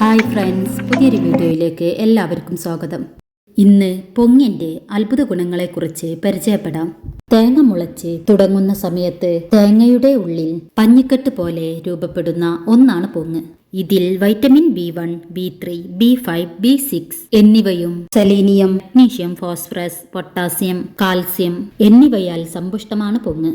Hi friends പുതിയൊരു വീഡിയോയിലേക്ക് എല്ലാവർക്കും സ്വാഗതം. ഇന്ന് പൊങ്ങിന്റെ അത്ഭുത ഗുണങ്ങളെക്കുറിച്ച് പരിചയപ്പെടാം. തേങ്ങ മുളച്ച് തുടങ്ങുന്ന സമയത്ത് തേങ്ങയുടെ ഉള്ളിൽ പഞ്ഞിക്കെട്ട് പോലെ രൂപപ്പെടുന്ന ഒന്നാണ് പൊങ്ങ്. ഇതിൽ vitamin B one B three B five B six എന്നിവയും selenium magnesium phosphorus potassium calcium എന്നിവയാൽ സമ്പുഷ്ടമാണ് പൊങ്ങ്.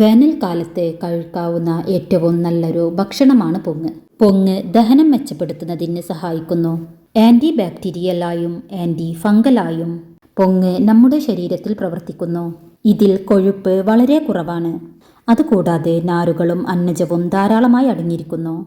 വേനൽക്കാലത്ത് കഴിക്കാവുന്ന ഏറ്റവും നല്ലൊരു ഭക്ഷണമാണ് പൊങ്ങ്. പൊങ്ങ് ദഹനം മെച്ചപ്പെടുത്തുന്നതിന് സഹായിക്കുന്നു. ആന്റി ബാക്ടീരിയലായും ആന്റി ഫംഗലായും പൊങ്ങ് നമ്മുടെ ശരീരത്തിൽ പ്രവർത്തിക്കുന്നു. ഇതിൽ കൊഴുപ്പ് വളരെ കുറവാണ്. അതുകൂടാതെ നാരുകളും അന്നജവും ധാരാളമായി അടങ്ങിയിരിക്കുന്നു.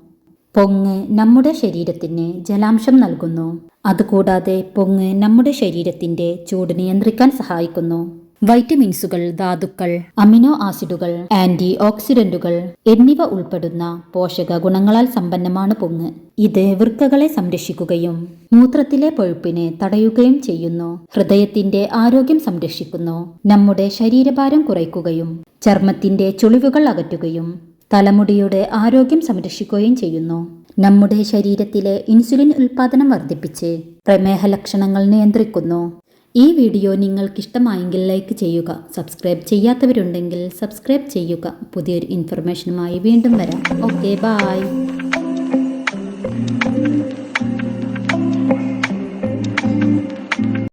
പൊങ്ങ് നമ്മുടെ ശരീരത്തിന് ജലാംശം നൽകുന്നു. അതുകൂടാതെ പൊങ്ങ് നമ്മുടെ ശരീരത്തിന്റെ ചൂട് നിയന്ത്രിക്കാൻ സഹായിക്കുന്നു. വൈറ്റമിൻസുകൾ ധാതുക്കൾ അമിനോ ആസിഡുകൾ ആന്റി ഓക്സിഡന്റുകൾ എന്നിവ ഉൾപ്പെടുന്ന പോഷക ഗുണങ്ങളാൽ സമ്പന്നമാണ് പൊങ്ങ്. ഇത് വൃക്കകളെ സംരക്ഷിക്കുകയും മൂത്രത്തിലെ പഴുപ്പിനെ തടയുകയും ചെയ്യുന്നു. ഹൃദയത്തിന്റെ ആരോഗ്യം സംരക്ഷിക്കുന്നു. നമ്മുടെ ശരീരഭാരം കുറയ്ക്കുകയും ചർമ്മത്തിന്റെ ചുളിവുകൾ അകറ്റുകയും തലമുടിയുടെ ആരോഗ്യം സംരക്ഷിക്കുകയും ചെയ്യുന്നു. നമ്മുടെ ശരീരത്തിലെ ഇൻസുലിൻ ഉൽപാദനം വർദ്ധിപ്പിച്ച് പ്രമേഹ ലക്ഷണങ്ങൾ നിയന്ത്രിക്കുന്നു. ഈ വീഡിയോ നിങ്ങൾക്ക് ഇഷ്ടമായെങ്കിൽ ലൈക്ക് ചെയ്യുക സബ്സ്ക്രൈബ് ചെയ്യാത്തവരുണ്ടെങ്കിൽ സബ്സ്ക്രൈബ് ചെയ്യുക. പുതിയൊരു ഇൻഫർമേഷനുമായി വീണ്ടും വരാം. Okay bye